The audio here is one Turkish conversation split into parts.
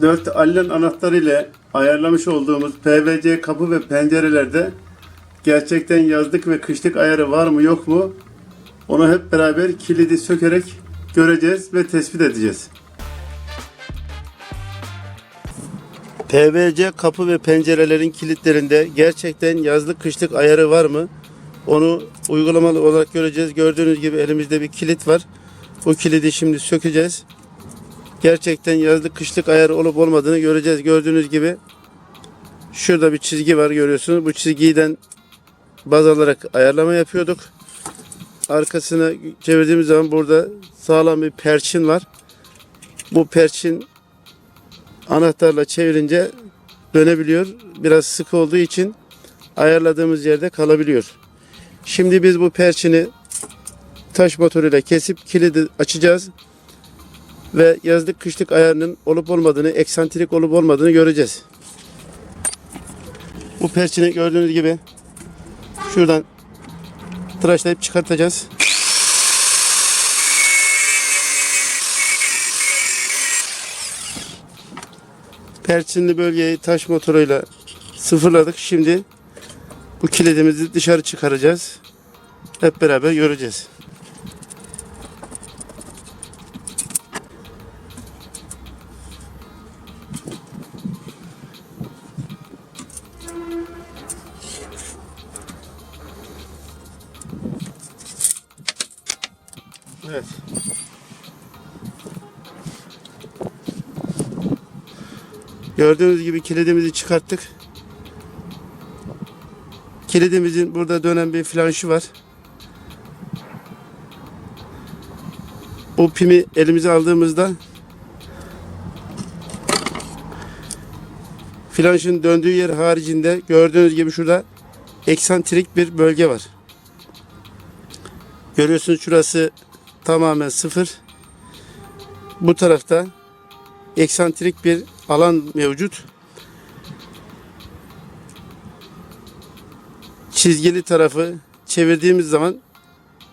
4 allen anahtarı ile ayarlamış olduğumuz PVC kapı ve pencerelerde gerçekten yazlık ve kışlık ayarı var mı yok mu? Onu hep beraber kilidi sökerek göreceğiz ve tespit edeceğiz. PVC kapı ve pencerelerin kilitlerinde gerçekten yazlık kışlık ayarı var mı? Onu uygulamalı olarak göreceğiz. Gördüğünüz gibi elimizde bir kilit var. Bu kilidi şimdi sökeceğiz. Gerçekten yazlık kışlık ayarı olup olmadığını göreceğiz. Gördüğünüz gibi şurada bir çizgi var görüyorsunuz. Bu çizgiden baz alarak ayarlama yapıyorduk. Arkasına çevirdiğimiz zaman burada sağlam bir perçin var. Bu perçin anahtarla çevirince dönebiliyor. Biraz sık olduğu için ayarladığımız yerde kalabiliyor. Şimdi biz bu perçini taş motoruyla kesip kilidi açacağız ve yazlık kışlık ayarının olup olmadığını, eksantrik olup olmadığını göreceğiz. Bu perçini gördüğünüz gibi şuradan tıraşlayıp çıkartacağız. Perçinli bölgeyi taş motoruyla sıfırladık. Şimdi bu kilidimizi dışarı çıkaracağız. Hep beraber göreceğiz. Evet. Gördüğünüz gibi kilidimizi çıkarttık. Kilidimizin burada dönen bir flanşı var. Bu pimi elimize aldığımızda flanşın döndüğü yer haricinde gördüğünüz gibi şurada eksantrik bir bölge var. Görüyorsunuz şurası tamamen sıfır. Bu tarafta eksantrik bir alan mevcut. Çizgili tarafı çevirdiğimiz zaman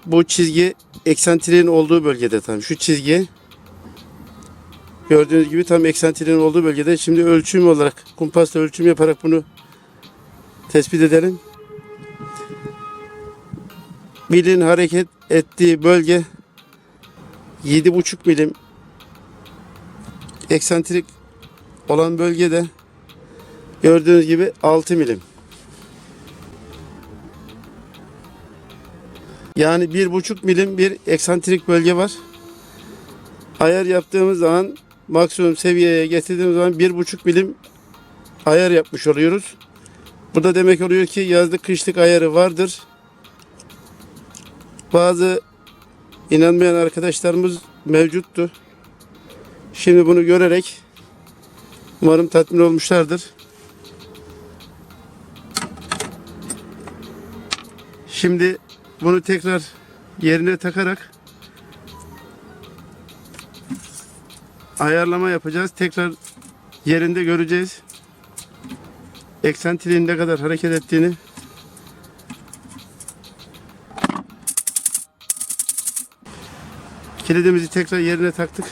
bu çizgi eksantriğin olduğu bölgede tam şu çizgi gördüğünüz gibi tam eksantriğin olduğu bölgede. Şimdi ölçüm olarak kumpasla ölçüm yaparak bunu tespit edelim. Milin hareket ettiği bölge 7,5 milim eksantrik olan bölgede gördüğünüz gibi 6 milim. Yani 1,5 milim bir eksantrik bölge var. Ayar yaptığımız zaman maksimum seviyeye getirdiğimiz zaman 1,5 milim ayar yapmış oluyoruz. Bu da demek oluyor ki yazlık kışlık ayarı vardır. Bazı inanmayan arkadaşlarımız mevcuttu. Şimdi bunu görerek umarım tatmin olmuşlardır. Şimdi bunu tekrar yerine takarak ayarlama yapacağız. Tekrar yerinde göreceğiz. Eksantriğin ne kadar hareket ettiğini. Kilidimizi tekrar yerine taktık.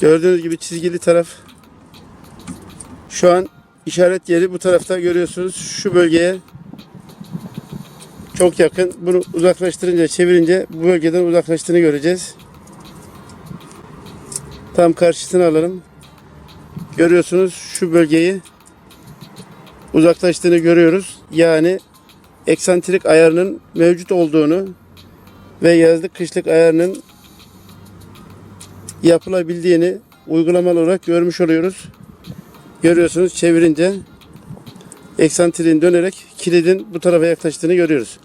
Gördüğünüz gibi çizgili taraf. Şu an işaret yeri bu tarafta görüyorsunuz. Şu bölgeye çok yakın. Bunu uzaklaştırınca, çevirince bu bölgeden uzaklaştığını göreceğiz. Tam karşısına alalım. Görüyorsunuz şu bölgeyi uzaklaştığını görüyoruz. Yani eksantrik ayarının mevcut olduğunu ve yazlık kışlık ayarının yapılabildiğini uygulamalı olarak görmüş oluyoruz. Görüyorsunuz çevirince eksantriğin dönerek kilidin bu tarafa yaklaştığını görüyoruz.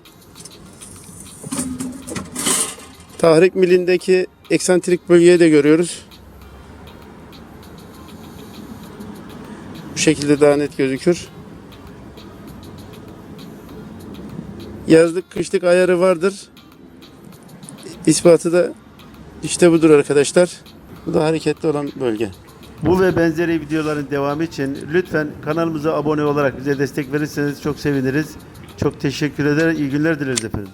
Tahrik milindeki eksantrik bölgeyi de görüyoruz. Bu şekilde daha net gözükür. Yazlık kışlık ayarı vardır. İspatı da işte budur arkadaşlar. Bu da hareketli olan bölge. Bu ve benzeri videoların devamı için lütfen kanalımıza abone olarak bize destek verirseniz çok seviniriz. Çok teşekkür eder. İyi günler dileriz efendim.